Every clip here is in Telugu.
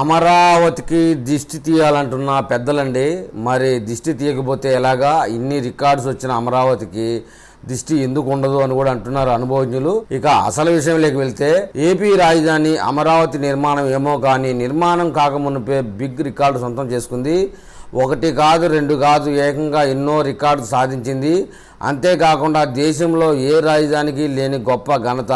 అమరావతికి దిష్టి తీయాలంటున్న పెద్దలండి. మరి దిష్టి తీయకపోతే ఎలాగా? ఇన్ని రికార్డ్స్ వచ్చిన అమరావతికి దిష్టి ఎందుకు ఉండదు అని కూడా అంటున్నారు అనుభవజ్ఞులు. ఇక అసలు విషయంలోకి వెళ్తే ఏపీ రాజధాని అమరావతి నిర్మాణం ఏమో కానీ నిర్మాణం కాకమునిపే బిగ్ రికార్డు సొంతం చేసుకుంది. ఒకటి కాదు రెండు కాదు ఏకంగా ఎన్నో రికార్డు సాధించింది. అంతేకాకుండా దేశంలో ఏ రాజధానికి లేని గొప్ప ఘనత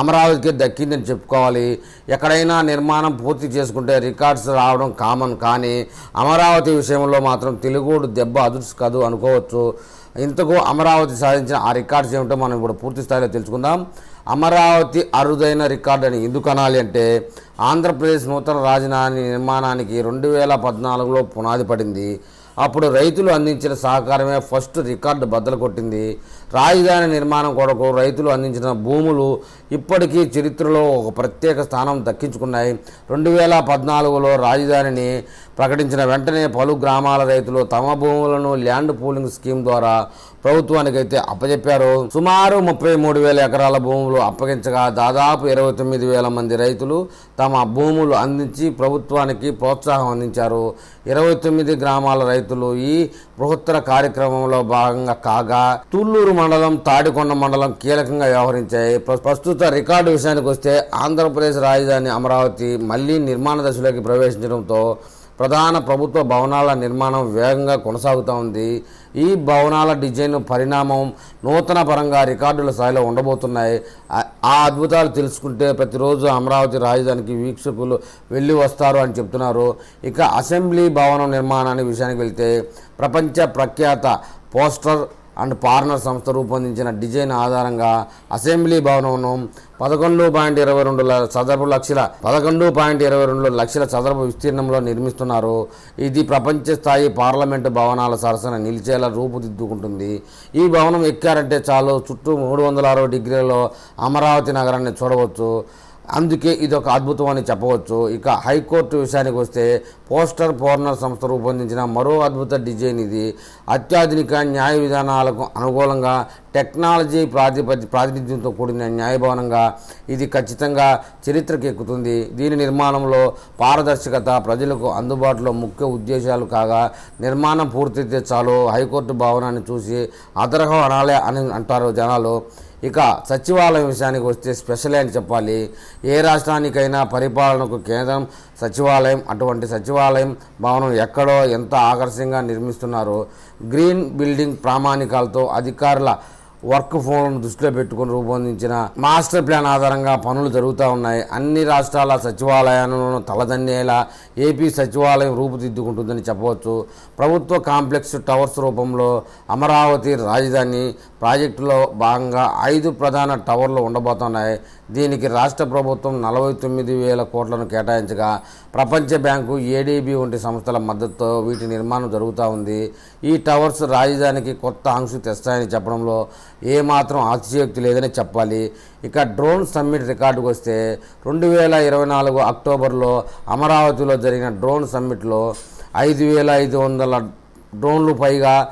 అమరావతికి దక్కిందని చెప్పుకోవాలి. ఎక్కడైనా నిర్మాణం పూర్తి చేసుకుంటే రికార్డ్స్ రావడం కామన్ కానీ అమరావతి విషయంలో మాత్రం తెలుగుడు దెబ్బ అదుర్స్ కాదు అనుకోవచ్చు. ఇంతకు అమరావతి సాధించిన ఆ రికార్డ్స్ ఏమిటో మనం ఇప్పుడు పూర్తి స్థాయిలో తెలుసుకుందాం. అమరావతి అరుదైన రికార్డు అని ఎందుకు అనాలి అంటే ఆంధ్రప్రదేశ్ నూతన రాజధాని నిర్మాణానికి రెండు వేల పద్నాలుగులో పునాది పడింది. అప్పుడు రైతులు అందించిన సహకారమే ఫస్ట్ రికార్డు బద్దలు కొట్టింది. రాజధాని నిర్మాణం కొరకు రైతులు అందించిన భూములు ఇప్పటికీ చరిత్రలో ఒక ప్రత్యేక స్థానం దక్కించుకున్నాయి. రెండు వేల పద్నాలుగులో రాజధానిని ప్రకటించిన వెంటనే పలు గ్రామాల రైతులు తమ భూములను ల్యాండ్ పూలింగ్ స్కీమ్ ద్వారా ప్రభుత్వానికైతే అప్పచెప్పారు సుమారు ముప్పై మూడు వేల ఎకరాల భూములు అప్పగించగా దాదాపు ఇరవై తొమ్మిది వేల మంది రైతులు తమ భూములు అందించి ప్రభుత్వానికి ప్రోత్సాహం అందించారు. ఇరవై తొమ్మిది గ్రామాల రైతులు ఈ బృహత్తర కార్యక్రమంలో భాగంగా కాగా తుళ్ళూరు మండలం తాడికొండ మండలం కీలకంగా వ్యవహరించాయి. ప్రస్తుత రికార్డు విషయానికి వస్తే ఆంధ్రప్రదేశ్ రాజధాని అమరావతి మళ్ళీ నిర్మాణ దశలోకి ప్రవేశించడంతో ప్రధాన ప్రభుత్వ భవనాల నిర్మాణం వేగంగా కొనసాగుతూ ఉంది. ఈ భవనాల డిజైన్ పరిణామం నూతన పరంగా రికార్డుల స్థాయిలో ఉండబోతున్నాయి. ఆ- అద్భుతాలు తెలుసుకుంటే ప్రతిరోజు అమరావతి రాజధానికి వీక్షకులు వెళ్ళి వస్తారు అని చెప్తున్నారు. ఇక అసెంబ్లీ భవనం నిర్మాణానికి విషయానికి వెళ్తే ప్రపంచ ప్రఖ్యాత పోస్టర్ అండ్ పార్నర్ సంస్థ రూపొందించిన డిజైన్ ఆధారంగా అసెంబ్లీ భవనంను పదకొండు పాయింట్ ఇరవై రెండు ల- చదరపు లక్షల పదకొండు పాయింట్ ఇరవై రెండు లక్షల చదరపు విస్తీర్ణంలో నిర్మిస్తున్నారు. ఇది ప్రపంచ స్థాయి పార్లమెంటు భవనాల సరసన నిలిచేలా రూపుదిద్దుకుంటుంది. ఈ భవనం ఎక్కారంటే చాలు చుట్టూ మూడు వందల అరవై డిగ్రీలలో అమరావతి నగరాన్ని చూడవచ్చు. అందుకే ఇది ఒక అద్భుతం అని చెప్పవచ్చు. ఇక హైకోర్టు విషయానికి వస్తే పోస్టర్ ఫోర్నర్ సంస్థ రూపొందించిన మరో అద్భుత డిజైన్ ఇది. అత్యాధునిక న్యాయ విధానాలకు అనుకూలంగా టెక్నాలజీ ప్రాతిపది ప్రాతినిధ్యంతో కూడిన న్యాయభవనంగా ఇది ఖచ్చితంగా చరిత్రకు ఎక్కుతుంది దీని నిర్మాణంలో పారదర్శకత ప్రజలకు అందుబాటులో ముఖ్య ఉద్దేశాలు కాగా నిర్మాణం పూర్తయితే చాలు హైకోర్టు భవనాన్ని చూసి అదరహం అనాలే అని అంటారు జనాలు. ఇక సచివాలయం విషయానికి వస్తే స్పెషల్ అని చెప్పాలి. ఏ రాష్ట్రానికైనా పరిపాలనకు కేంద్రం సచివాలయం అటువంటి సచివాలయం భవనం ఎక్కడో ఎంత ఆకర్షంగా నిర్మిస్తున్నారో. గ్రీన్ బిల్డింగ్ ప్రామాణికాలతో అధికారుల వర్క్ ఫోన్ దృష్టిలో పెట్టుకుని రూపొందించిన మాస్టర్ ప్లాన్ ఆధారంగా పనులు జరుగుతూ ఉన్నాయి. అన్ని రాష్ట్రాల సచివాలయాలను తలదన్నేలా ఏపీ సచివాలయం రూపుదిద్దుకుంటుందని చెప్పవచ్చు. ప్రభుత్వ కాంప్లెక్స్ టవర్స్ రూపంలో అమరావతి రాజధాని ప్రాజెక్టులో భాగంగా ఐదు ప్రధాన టవర్లు ఉండబోతున్నాయి. దీనికి రాష్ట్ర ప్రభుత్వం నలభై తొమ్మిది వేల కోట్లను కేటాయించగా ప్రపంచ బ్యాంకు ఏడీబీ వంటి సంస్థల మద్దతుతో వీటి నిర్మాణం జరుగుతూ ఉంది. ఈ టవర్స్ రాజధానికి కొత్త ఆంక్ష తెస్తాయని చెప్పడంలో ఏమాత్రం అతిశయోక్తి లేదని చెప్పాలి. ఇక డ్రోన్ సమ్మిట్ రికార్డుకు వస్తే రెండు వేల ఇరవై నాలుగు అక్టోబర్లో అమరావతిలో జరిగిన డ్రోన్ సమ్మిట్లో ఐదు వేల ఐదు వందల డ్రోన్లు పైగా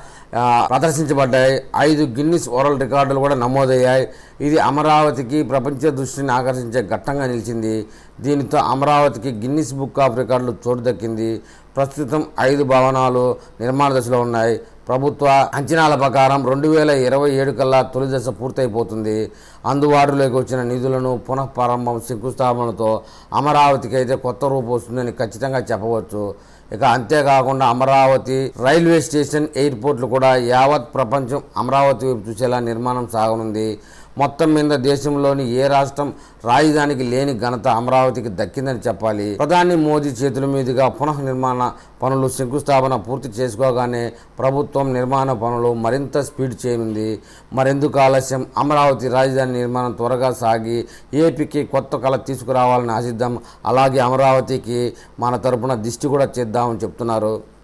ప్రదర్శించబడ్డాయి. ఐదు గిన్నిస్ వరల్డ్ రికార్డులు కూడా నమోదయ్యాయి. ఇది అమరావతికి ప్రపంచ దృష్టిని ఆకర్షించే ఘట్టంగా నిలిచింది. దీనితో అమరావతికి గిన్నిస్ బుక్ ఆఫ్ రికార్డులు చోటు దక్కింది. ప్రస్తుతం ఐదు భవనాలు నిర్మాణ దశలో ఉన్నాయి. ప్రభుత్వ అంచనాల ప్రకారం రెండు వేల ఇరవై ఏడు కల్లా తొలి దశ పూర్తయిపోతుంది. అందుబాటులోకి వచ్చిన నిధులను పునఃప్రారంభం శంకుస్థాపనతో అమరావతికి అయితే కొత్త రూపు వస్తుందని ఖచ్చితంగా చెప్పవచ్చు. ఇక అంతేకాకుండా అమరావతి రైల్వే స్టేషన్ ఎయిర్పోర్ట్లు కూడా యావత్ ప్రపంచం అమరావతి వైపు చూసేలా నిర్మాణం సాగనుంది. మొత్తం మీద దేశంలోని ఏ రాష్ట్రం రాజధానికి లేని ఘనత అమరావతికి దక్కిందని చెప్పాలి. ప్రధాని మోదీ చేతుల మీదుగా పునః నిర్మాణ పనులు శంకుస్థాపన పూర్తి చేసుకోగానే ప్రభుత్వం నిర్మాణ పనులు మరింత స్పీడ్ చేయింది మరెందుకు ఆలస్యం? అమరావతి రాజధాని నిర్మాణం త్వరగా సాగి ఏపీకి కొత్త కళ తీసుకురావాలని ఆశిద్దాం. అలాగే అమరావతికి మన తరపున దిష్టి కూడా చేద్దామని చెప్తున్నారు.